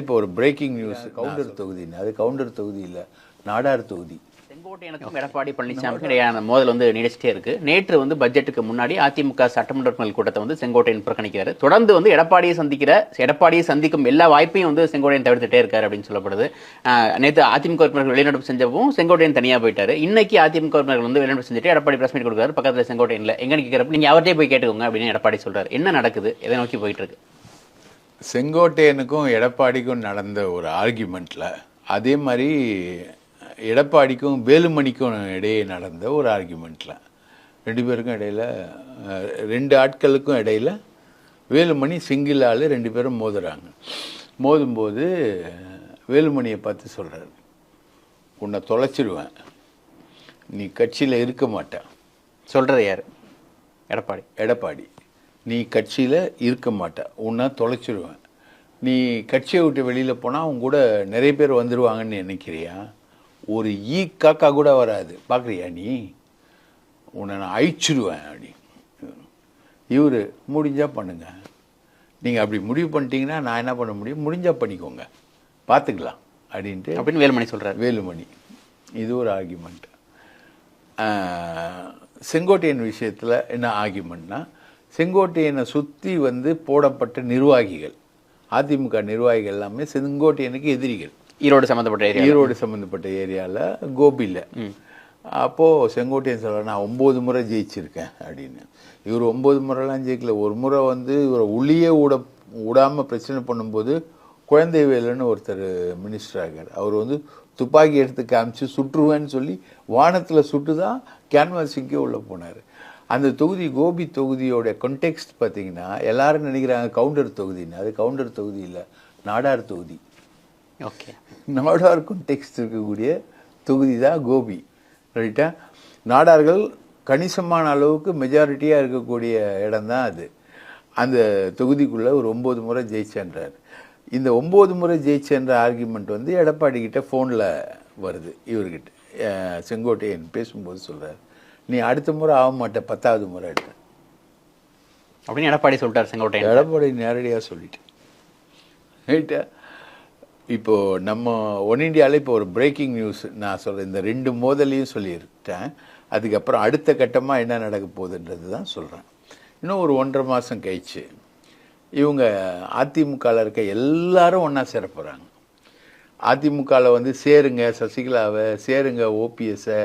இப்போ ஒரு breaking news counter தொகுதி அது கவுண்டர் தொகுதி இல்ல நாடார் தொகுதி. செங்கோட்டையனுக்கும் எடப்பாடி பழனிசாமிக்கும் இடையான மோதல் வந்து நீடிச்சிட்டே இருக்கு. நேற்று வந்து பட்ஜெட்டுக்கு முன்னாடி அதிமுக சட்டமன்ற கூட்டத்தை வந்து செங்கோட்டையன் புறக்கணிக்கிறாரு. தொடர்ந்து வந்து எடப்பாடியை சந்திக்கிற எடப்பாடியை சந்திக்கும் எல்லா வாய்ப்பையும் வந்து செங்கோட்டையன் தவிர்த்துட்டே இருக்காரு அப்படின்னு சொல்லப்படுது. நேற்று அதிமுக உறுப்பினர்கள் வெளிநடப்பு செஞ்சப்பவும் செங்கோட்டையன் தனியா போயிட்டாரு. இன்னைக்கு அதிமுக உறுப்பினர்கள் வந்து வெளிநடப்பு செஞ்சுட்டு எடப்பாடி பிரஸ் மீட் கொடுக்குறாரு. பக்கத்துல செங்கோட்டையன் இல்ல எங்கன்னு கேட்கறப்ப நீங்க அவர்கிட்டயே போய் கேட்டுக்கோங்க அப்படின்னு எடப்பாடி சொல்றாரு. என்ன நடக்குது? எதை நோக்கி போயிட்டு இருக்கு? செங்கோட்டையனுக்கும் எடப்பாடிக்கும் நடந்த ஒரு ஆர்கியூமெண்ட்ல அதே மாதிரி எடப்பாடிக்கும் வேலுமணிக்கும் இடையே நடந்த ஒரு ஆர்கியூமெண்ட்ல ரெண்டு பேருக்கும் இடையில ரெண்டு ஆட்களுக்கும் இடையில வேலுமணி சிங்கிள் ஆளு ரெண்டு பேரும் மோதுறாங்க. மோதும்போது வேலுமணியை பார்த்து சொல்றாரு உன்னை தொலைச்சிருவேன். நீ கட்சியில இருக்க மாட்ட. சொல்றது யாரு? எடப்பாடி. எடப்பாடி. நீ கட்சியில் இருக்க மாட்ட. உன்னை தொலைச்சிடுவேன் நீ கட்சியை விட்டு வெளியில் போனால் அவங்க கூட நிறைய பேர் வந்துடுவாங்கன்னு நினைக்கிறியா? ஒரு ஈ காக்கா கூட வராது. பார்க்குறியா நீ? உன்னை நான் அழிச்சிடுவேன் அப்படி. இவர் முடிஞ்சா பண்ணுங்க. நீங்கள் அப்படி முடிவு பண்ணிட்டீங்கன்னா நான் என்ன பண்ண முடியும்? முடிஞ்சா பண்ணிக்கோங்க. பார்த்துக்கலாம் அப்படின்ட்டு அப்படின்னு வேலுமணி சொல்றாரு. வேலுமணி. இது ஒரு ஆர்கியூமெண்ட் செங்கோட்டையன் விஷயத்தில் என்ன ஆர்கியூமெண்ட்னா செங்கோட்டையனை சுற்றி வந்து போடப்பட்ட நிர்வாகிகள் அதிமுக நிர்வாகிகள் எல்லாமே செங்கோட்டையனுக்கு எதிரிகள். ஈரோடு சம்பந்தப்பட்ட ஏரியா ஈரோடு சம்மந்தப்பட்ட ஏரியாவில் கோபியில் அப்போது செங்கோட்டையன் சொல்ல நான் ஒம்பது முறை ஜெயிச்சிருக்கேன் அப்படின்னு. இவர் ஒம்பது முறைலாம் ஜெயிக்கல. ஒரு முறை வந்து இவரை உள்ளே விட விடாமல் பிரச்சனை பண்ணும்போது குழந்தைவேலுன்னு ஒருத்தர் மினிஸ்டர் ஆகார். அவர் வந்து துப்பாக்கி எடுத்து காமிச்சு சுட்டுருவேன்னு சொல்லி வானத்தில் சுட்டு தான் கேன்வாசிங்கே உள்ளே போனார். அந்த தொகுதி கோபி தொகுதியோட கொன்டெக்ஸ்ட் பார்த்தீங்கன்னா எல்லாரும் நினைக்கிறாங்க கவுண்டர் தொகுதின்னு. அது கவுண்டர் தொகுதி இல்லை நாடார் தொகுதி. ஓகே. நாடார் டெக்ஸ்ட் இருக்கக்கூடிய தொகுதி தான் கோபி. ரைட்டா நாடார்கள் கணிசமான அளவுக்கு மெஜாரிட்டியாக இருக்கக்கூடிய இடம் தான் அது. அந்த தொகுதிக்குள்ளே ஒரு ஒம்பது முறை ஜெயிச்சேன்றார். இந்த ஒம்பது முறை ஜெயிச்சேன்ற ஆர்கியூமெண்ட் வந்து எடப்பாடி கிட்ட ஃபோனில் வருது. இவர்கிட்ட செங்கோட்டையன் பேசும்போது சொல்றாரு. நீ அடுத்த முறை ஆக மாட்ட பத்தாவது முறை எடுத்த. அப்படின்னு எடப்பாடி சொல்லிட்டார் செங்கோட்டையன். எடப்பாடி நேரடியாக சொல்லிட்டேன் ரைட்டா? இப்போ நம்ம ஒன் இண்டியாவில் இப்போ ஒரு பிரேக்கிங் நியூஸ் நான் சொல்கிறேன் இந்த ரெண்டு மோதலையும் சொல்லியிருக்கேன். அதுக்கப்புறம் அடுத்த கட்டமாக என்ன நடக்க போகுதுன்றது தான் சொல்கிறேன் இன்னும் ஒரு ஒன்றரை மாதம் கழிச்சு இவங்க அதிமுகவில் இருக்க எல்லாரும் ஒன்றா சேர போகிறாங்க அதிமுகவில் வந்து சேருங்க சசிகலாவை சேருங்க ஓபிஎஸ்ஸை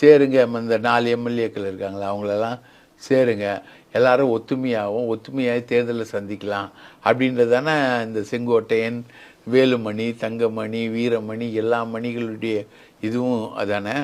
சேருங்க இந்த நாலு எம்எல்ஏக்கள் இருக்காங்களா அவங்களெல்லாம் சேருங்க. எல்லாரும் ஒத்துமையாகவும் ஒத்துமையாக தேர்தலில் சந்திக்கலாம். அப்படின்றது தானே இந்த செங்கோட்டையன் வேலுமணி தங்கமணி வீரமணி எல்லா மணிகளுடைய இதுவும் அதானே?